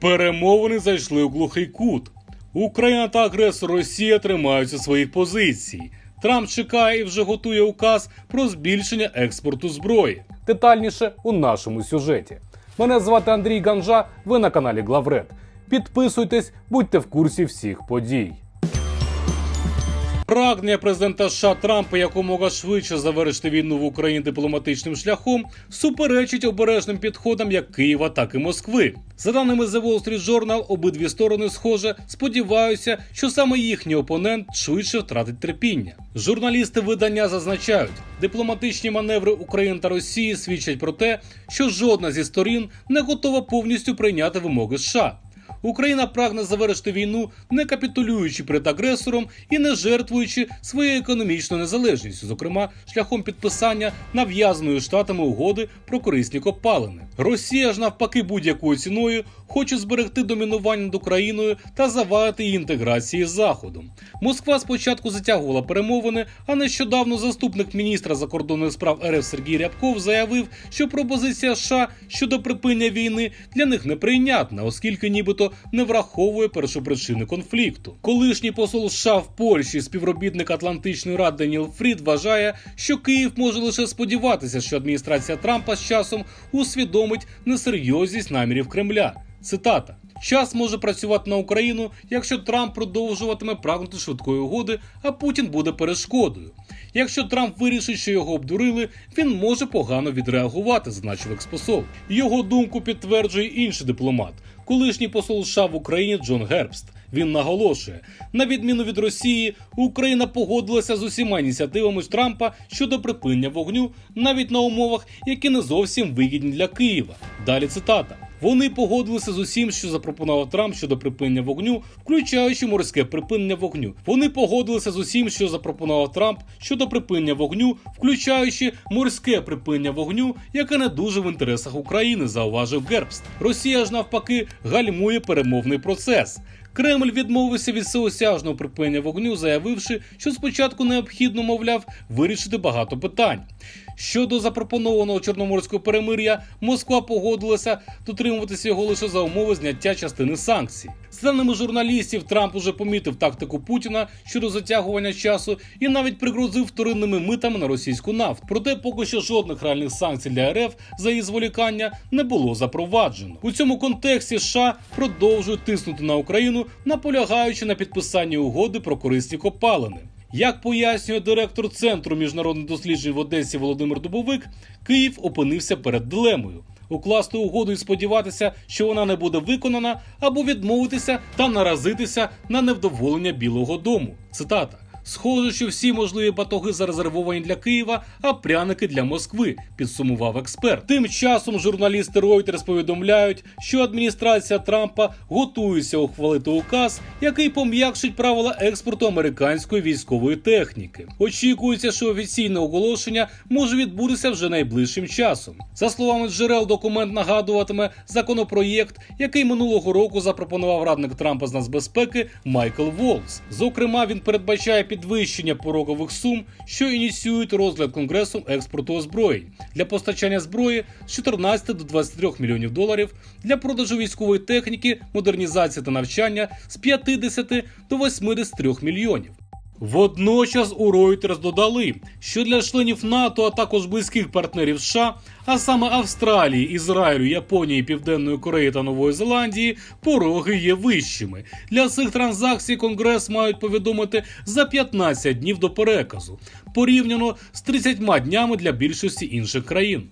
Перемовини зайшли у глухий кут. Україна та агресор Росія тримаються своїх позицій. Трамп чекає і вже готує указ про збільшення експорту зброї. Детальніше у нашому сюжеті. Мене звати Андрій Ганжа. Ви на каналі Главред. Підписуйтесь, будьте в курсі всіх подій. Прагнення президента США Трампа якомога швидше завершити війну в Україні дипломатичним шляхом суперечить обережним підходам як Києва, так і Москви. За даними The Wall Street Journal, обидві сторони, схоже, сподіваються, що саме їхній опонент швидше втратить терпіння. Журналісти видання зазначають, дипломатичні маневри України та Росії свідчать про те, що жодна зі сторін не готова повністю прийняти вимоги США. Україна прагне завершити війну, не капітулюючи перед агресором і не жертвуючи своєю економічною незалежністю, зокрема шляхом підписання нав'язаної штатами угоди про корисні копалини. Росія ж навпаки будь-якою ціною хоче зберегти домінування над Україною та завадити її інтеграції з Заходом. Москва спочатку затягувала перемовини, а нещодавно заступник міністра закордонних справ РФ Сергій Рябков заявив, що пропозиція США щодо припинення війни для них неприйнятна, оскільки нібито не враховує першопричини конфлікту. Колишній посол США в Польщі, співробітник Атлантичної ради Деніел Фрід, вважає, що Київ може лише сподіватися, що адміністрація Трампа з часом усвідомить несерйозність намірів Кремля. Цитата. Час може працювати на Україну, якщо Трамп продовжуватиме прагнути швидкої угоди, а Путін буде перешкодою. Якщо Трамп вирішить, що його обдурили, він може погано відреагувати, зазначив експосол. Його думку підтверджує інший дипломат, колишній посол США в Україні Джон Гербст. Він наголошує, на відміну від Росії, Україна погодилася з усіма ініціативами Трампа щодо припинення вогню, навіть на умовах, які не зовсім вигідні для Києва. Далі цитата. Вони погодилися з усім, що запропонував Трамп щодо припинення вогню, включаючи морське припинення вогню. Вони погодилися з усім, що запропонував Трамп щодо припинення вогню, включаючи морське припинення вогню, яке не дуже в інтересах України, зауважив Гербст. Росія ж навпаки гальмує перемовний процес. Кремль відмовився від всеосяжного припинення вогню, заявивши, що спочатку необхідно, мовляв, вирішити багато питань. Щодо запропонованого чорноморського перемир'я, Москва погодилася дотримуватися його лише за умови зняття частини санкцій. З даними журналістів, Трамп уже помітив тактику Путіна щодо затягування часу і навіть пригрозив вторинними митами на російську нафту. Проте поки що жодних реальних санкцій для РФ за її зволікання не було запроваджено. У цьому контексті США продовжують тиснути на Україну, наполягаючи на підписанні угоди про корисні копалини. Як пояснює директор Центру міжнародних досліджень в Одесі Володимир Дубовик, Київ опинився перед дилемою. Укласти угоду і сподіватися, що вона не буде виконана, або відмовитися та наразитися на невдоволення Білого Дому. Цитата. Схоже, що всі можливі батоги зарезервовані для Києва, а пряники для Москви, підсумував експерт. Тим часом журналісти Reuters повідомляють, що адміністрація Трампа готується ухвалити указ, який пом'якшить правила експорту американської військової техніки. Очікується, що офіційне оголошення може відбутися вже найближчим часом. За словами джерел, документ нагадуватиме законопроєкт, який минулого року запропонував радник Трампа з нацбезпеки Майкл Волц. Зокрема, він передбачає підвищення порогових сум, що ініціюють розгляд конгресом експорту озброєнь для постачання зброї з 14 до 23 мільйонів доларів, для продажу військової техніки, модернізації та навчання з 50 до 83 мільйонів. Водночас у Reuters додали, що для членів НАТО, а також близьких партнерів США, а саме Австралії, Ізраїлю, Японії, Південної Кореї та Нової Зеландії, пороги є вищими. Для цих транзакцій Конгрес мають повідомити за 15 днів до переказу, порівняно з 30 днями для більшості інших країн.